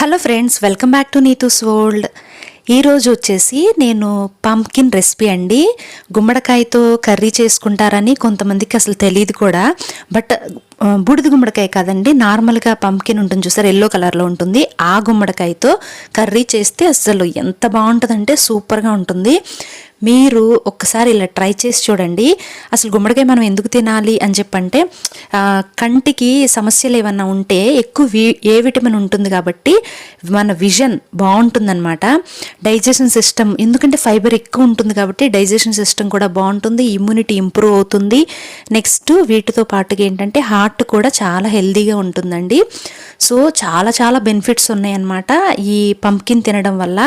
Hello friends welcome back to Neetu's world ఈరోజు వచ్చేసి నేను పంప్కిన్ రెసిపీ అండి. గుమ్మడికాయతో కర్రీ చేసుకుంటారని కొంతమందికి అసలు తెలియదు కూడా. బట్ బూడిద గుమ్మడికాయ కాదండి నార్మల్గా పంప్కిన్ ఉంటుంది చూసారు ఎల్లో కలర్లో ఉంటుంది. ఆ గుమ్మడికాయతో కర్రీ చేస్తే అసలు ఎంత బాగుంటుందంటే సూపర్గా ఉంటుంది. మీరు ఒక్కసారి ఇలా ట్రై చేసి చూడండి. అసలు గుమ్మడికాయ మనం ఎందుకు తినాలి అని చెప్పంటే కంటికి సమస్యలు ఏమన్నా ఉంటే ఎక్కువ వి ఏ విటమిన్ ఉంటుంది కాబట్టి మన విజన్ బాగుంటుందన్నమాట. డైజెషన్ సిస్టమ్ ఎందుకంటే ఫైబర్ ఎక్కువ ఉంటుంది కాబట్టి డైజెషన్ సిస్టమ్ కూడా బాగుంటుంది ఇమ్యూనిటీ ఇంప్రూవ్ అవుతుంది. నెక్స్ట్ వీటితో పాటుగా ఏంటంటే హార్ట్ కూడా చాలా హెల్దీగా ఉంటుందండి. సో చాలా చాలా బెనిఫిట్స్ ఉన్నాయన్నమాట ఈ పంకిన్ తినడం వల్ల.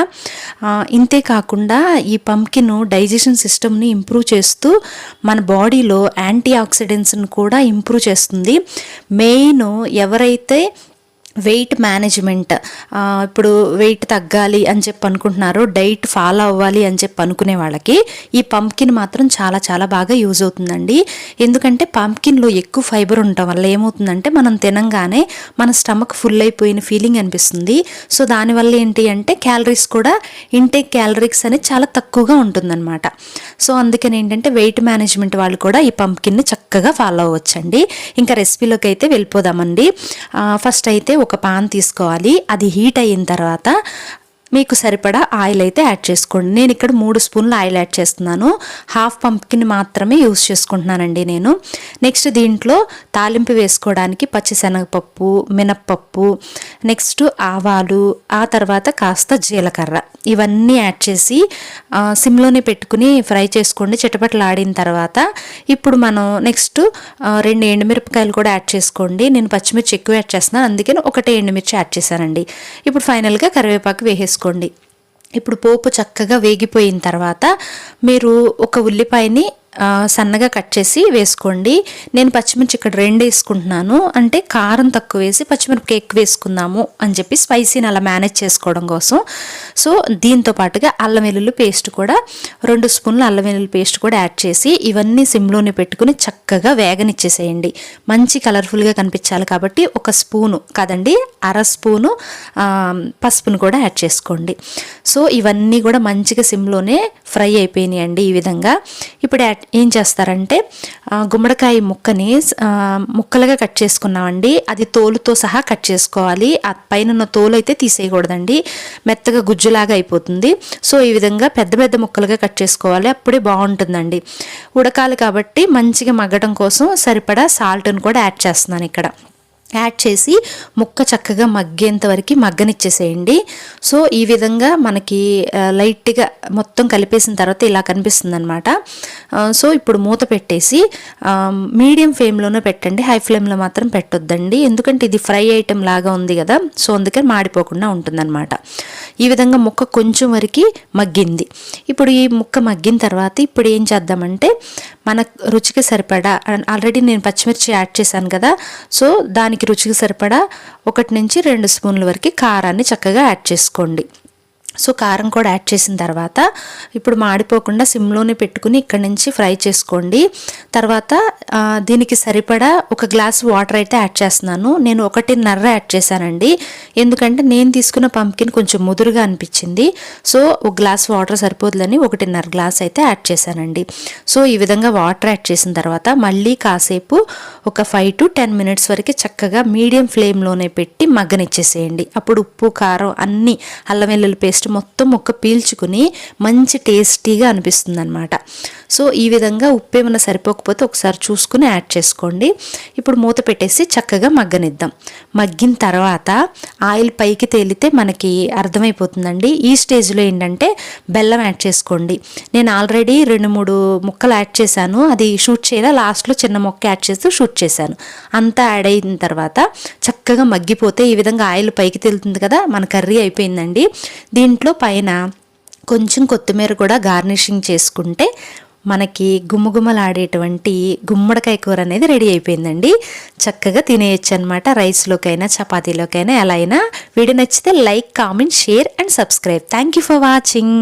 ఇంతే కాకుండా ఈ పంప్కిన్ డైజెషన్ సిస్టమ్ని ఇంప్రూవ్ చేస్తూ మన బాడీలో యాంటీ ఆక్సిడెంట్స్ని కూడా ఇంప్రూవ్ చేస్తుంది. మెయిన్ ఎవరైతే వెయిట్ మేనేజ్మెంట్ ఇప్పుడు వెయిట్ తగ్గాలి అని చెప్పి అనుకుంటున్నారు డైట్ ఫాలో అవ్వాలి అని చెప్పి అనుకునే వాళ్ళకి ఈ పంప్కిన్ మాత్రం చాలా చాలా బాగా యూజ్ అవుతుందండి. ఎందుకంటే పంప్కిన్లో ఎక్కువ ఫైబర్ ఉండటం వల్ల ఏమవుతుందంటే మనం తినంగానే మన స్టమక్ ఫుల్ అయిపోయిన ఫీలింగ్ అనిపిస్తుంది. సో దానివల్ల ఏంటి అంటే క్యాలరీస్ కూడా ఇంటేక్ క్యాలరీస్ అనేది చాలా తక్కువగా ఉంటుందన్నమాట. సో అందుకని ఏంటంటే వెయిట్ మేనేజ్మెంట్ వాళ్ళు కూడా ఈ పంప్కిన్ని చక్కగా ఫాలో అవ్వచ్చండి. ఇంకా రెసిపీలోకి అయితే వెళ్ళిపోదామండి. ఫస్ట్ అయితే ఒక పాన్ తీసుకోవాలి. అది హీట్ అయిన తర్వాత మీకు సరిపడా ఆయిల్ అయితే యాడ్ చేసుకోండి. నేను ఇక్కడ మూడు స్పూన్లు ఆయిల్ యాడ్ చేస్తున్నాను. హాఫ్ పంప్కిన్ మాత్రమే యూస్ చేసుకుంటున్నానండి నేను. నెక్స్ట్ దీంట్లో తాలింపు వేసుకోవడానికి పచ్చిశనగపప్పు మినప్పప్పు నెక్స్ట్ ఆవాలు ఆ తర్వాత కాస్త జీలకర్ర. ఇవన్నీ యాడ్ చేసి సిమ్లోనే పెట్టుకుని ఫ్రై చేసుకోండి. చిటపటలాడిన తర్వాత ఇప్పుడు మనం నెక్స్ట్ రెండు ఎండుమిరపకాయలు కూడా యాడ్ చేసుకోండి. నేను పచ్చిమిర్చి ఎక్కువ యాడ్ చేస్తున్నాను. అందుకని ఒకటే ఎండుమిర్చి యాడ్ చేశానండి. ఇప్పుడు ఫైనల్గా కరివేపాకు వేసేసుకోండి. ఇప్పుడు పోపు చక్కగా వేగిపోయిన తర్వాత మీరు ఒక ఉల్లిపాయని సన్నగా కట్ చేసి వేసుకోండి. నేను పచ్చిమిర్చి ఇక్కడ రెండు వేసుకుంటున్నాను. అంటే కారం తక్కువ వేసి పచ్చిమిరపకాయ ఎక్కువ వేసుకుందాము అని చెప్పి స్పైసీని అలా మేనేజ్ చేసుకోవడం కోసం. సో దీంతో పాటుగా అల్లం వెల్లుల్లి పేస్ట్ కూడా రెండు స్పూన్లు అల్లం వెల్లుల్లి పేస్ట్ కూడా యాడ్ చేసి ఇవన్నీ సిమ్లోనే పెట్టుకుని చక్కగా వేగనిచ్చేసేయండి. మంచి కలర్ఫుల్గా కనిపించాలి కాబట్టి ఒక స్పూను కాదండి అర స్పూను పసుపును కూడా యాడ్ చేసుకోండి. సో ఇవన్నీ కూడా మంచిగా సిమ్లోనే ఫ్రై అయిపోయినాయి అండి ఈ విధంగా. ఇప్పుడు యాడ్ ఏం చేస్తారంటే గుమ్మడికాయ ముక్కని ముక్కలుగా కట్ చేసుకున్నామండి. అది తోలుతో సహా కట్ చేసుకోవాలి. ఆ పైన ఉన్న తోలు అయితే తీసేయకూడదండి. మెత్తగా గుజ్జులాగా అయిపోతుంది. సో ఈ విధంగా పెద్ద పెద్ద ముక్కలుగా కట్ చేసుకోవాలి. అప్పుడే బాగుంటుందండి. ఉడకాలి కాబట్టి మంచిగా మగ్గడం కోసం సరిపడా సాల్ట్ను కూడా యాడ్ చేస్తున్నాను ఇక్కడ. యాడ్ చేసి ముక్క చక్కగా మగ్గేంత వరకు మగ్గనిచ్చేసేయండి. సో ఈ విధంగా మనకి లైట్గా మొత్తం కలిపేసిన తర్వాత ఇలా కనిపిస్తుంది అనమాట సో ఇప్పుడు మూత పెట్టేసి మీడియం ఫ్లేమ్లోనే పెట్టండి. హై ఫ్లేమ్లో మాత్రం పెట్టొద్దండి. ఎందుకంటే ఇది ఫ్రై ఐటెం లాగా ఉంది కదా. సో అందుకని మాడిపోకుండా ఉంటుందన్నమాట. ఈ విధంగా ముక్క కొంచెం వరకు మగ్గింది. ఇప్పుడు ఈ ముక్క మగ్గిన తర్వాత ఇప్పుడు ఏం చేద్దామంటే మన రుచికి సరిపడా ఆల్రెడీ నేను పచ్చిమిర్చి యాడ్ చేశాను కదా సో దానికి రుచికి సరిపడా ఒకటి నుంచి రెండు స్పూన్ల వరకు కారాన్ని చక్కగా యాడ్ చేసుకోండి. సో కారం కూడా యాడ్ చేసిన తర్వాత ఇప్పుడు మాడిపోకుండా సిమ్లోనే పెట్టుకుని ఇక్కడ నుంచి ఫ్రై చేసుకోండి. తర్వాత దీనికి సరిపడా ఒక గ్లాస్ వాటర్ అయితే యాడ్ చేస్తున్నాను. నేను ఒకటిన్నర యాడ్ చేశానండి. ఎందుకంటే నేను తీసుకున్న పంప్కిన్ కొంచెం ముదురుగా అనిపించింది. సో ఒక గ్లాస్ వాటర్ సరిపోదులని ఒకటిన్నర గ్లాస్ అయితే యాడ్ చేశానండి. సో ఈ విధంగా వాటర్ యాడ్ చేసిన తర్వాత మళ్ళీ కాసేపు ఒక ఫైవ్ టు టెన్ మినిట్స్ వరకు చక్కగా మీడియం ఫ్లేమ్లోనే పెట్టి మగ్గనిచ్చేసేయండి. అప్పుడు ఉప్పు కారం అన్నీ అల్లం వెల్లుల్లి పేస్ట్ పేస్ట్ మొత్తం ముక్క పీల్చుకుని మంచి టేస్టీగా అనిపిస్తుంది అనమాట సో ఈ విధంగా ఉప్పు ఏమైనా సరిపోకపోతే ఒకసారి చూసుకుని యాడ్ చేసుకోండి. ఇప్పుడు మూత పెట్టేసి చక్కగా మగ్గనిద్దాం. మగ్గిన తర్వాత ఆయిల్ పైకి తేలితే మనకి అర్థమైపోతుందండి. ఈ స్టేజ్లో ఏంటంటే బెల్లం యాడ్ చేసుకోండి. నేను ఆల్రెడీ రెండు మూడు ముక్కలు యాడ్ చేశాను. అది షూట్ చేయాలి లాస్ట్లో చిన్న మొక్క యాడ్ చేస్తూ షూట్ చేశాను. అంతా యాడ్ అయిన తర్వాత చక్కగా మగ్గిపోతే ఈ విధంగా ఆయిల్ పైకి తెలుతుంది కదా మన కర్రీ అయిపోయిందండి. దీంట్లో పైన కొంచెం కొత్తిమీర కూడా గార్నిషింగ్ చేసుకుంటే మనకి గుమ్మగుమ్మలాడేటువంటి గుమ్మడికాయ కూర అనేది రెడీ అయిపోయిందండి. చక్కగా తినేయచ్చు అనమాట రైస్లోకైనా చపాతీలోకైనా ఎలా అయినా. వీడియో నచ్చితే like comment share and subscribe. Thank you for watching